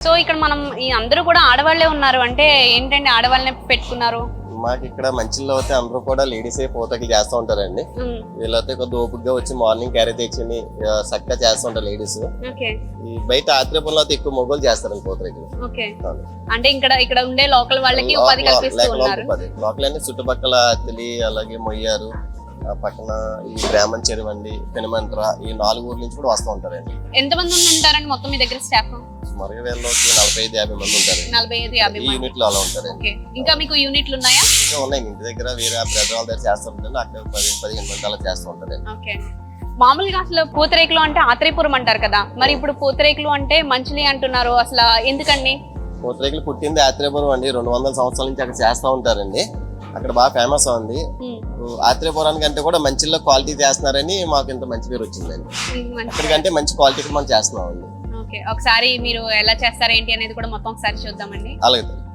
So ఇక్కడ మనం ఈ అందరూ కూడా ఆడవాళ్ళే ఉన్నారు. అంటే ఏంటండి ఆడవాళ్ళనే పెట్టుకున్నారు? మాకు ఇక్కడ మంచిలో అయితే అందరూ కూడా లేడీసే పూతకి చేస్తూ ఉంటారండి. వీళ్ళైతే కొద్ది ఓపికగా వచ్చి మార్నింగ్ క్యారీ తెచ్చి చక్కగా చేస్తూ ఉంటారు లేడీస్ ఈ బయట ఆత్రేపురంలో అయితే ఎక్కువ మొగోలు చేస్తారండి పూతరేకులు ఓకే. అంటే ఇక్కడ ఇక్కడ ఉండే లోకల్ వాళ్ళకి ఉపాధి లోకల్ అంటే చుట్టుపక్కల తెలి అలాగే మొయ్యారు పక్కన ఈ బ్రాహ్మణ్ చెరువు అండి పెనుమంట్ర ఈ నాలుగు ఊర్ల నుంచి కూడా వస్తూ ఉంటారండి. ఎంతమంది ఉండి ఉంటారండి మొత్తం మీ దగ్గర స్టాఫ్ మరుగు వేళ్ళలోకి నలభై ఐదు యాభై మంది ఉంటారండి నలభై ఐదు యాభై ఈ మంది. యూనిట్లో అలా ఉంటారండి ఓకే. ఇంకా మీకు యూనిట్లు ఉన్నాయా? ఇంకా ఉన్నాయి. ఇంటి దగ్గర వేరే బ్రదర్ వాళ్ళ దగ్గర చేస్తూ ఉంటారండి అక్కడ పది పదిహేను మంది అలా చేస్తూ ఉంటారండి ఓకే. మామూలుగా అసలు పూతరేకులు అంటే ఆత్రేయపురం అంటారు కదా. మరి ఇప్పుడు పూతరేకులు అంటే మంచిలి అంటున్నారు. అసలు ఎందుకండి? పూతరేకులు పుట్టింది ఆత్రేయపురం అండి. రెండు వందల సంవత్సరాల నుంచి అక్కడ చేస్తూ ఉంటారండి. అక్కడ బాగా ఫేమస్ ఉంది ఆత్రేయపురానికి అంటే కూడా మంచిలో క్వాలిటీ చేస్తున్నారని మాకు ఇంత మంచి పేరు వచ్చిందండి. మంచి అక్కడికంటే మంచి క్వాలిటీ మనం చేస్తున్నాం అండి ఓకే. ఒకసారి మీరు ఎలా చేస్తారు ఏంటి అనేది కూడా మొత్తం ఒకసారి చూద్దామండి. అలాగే.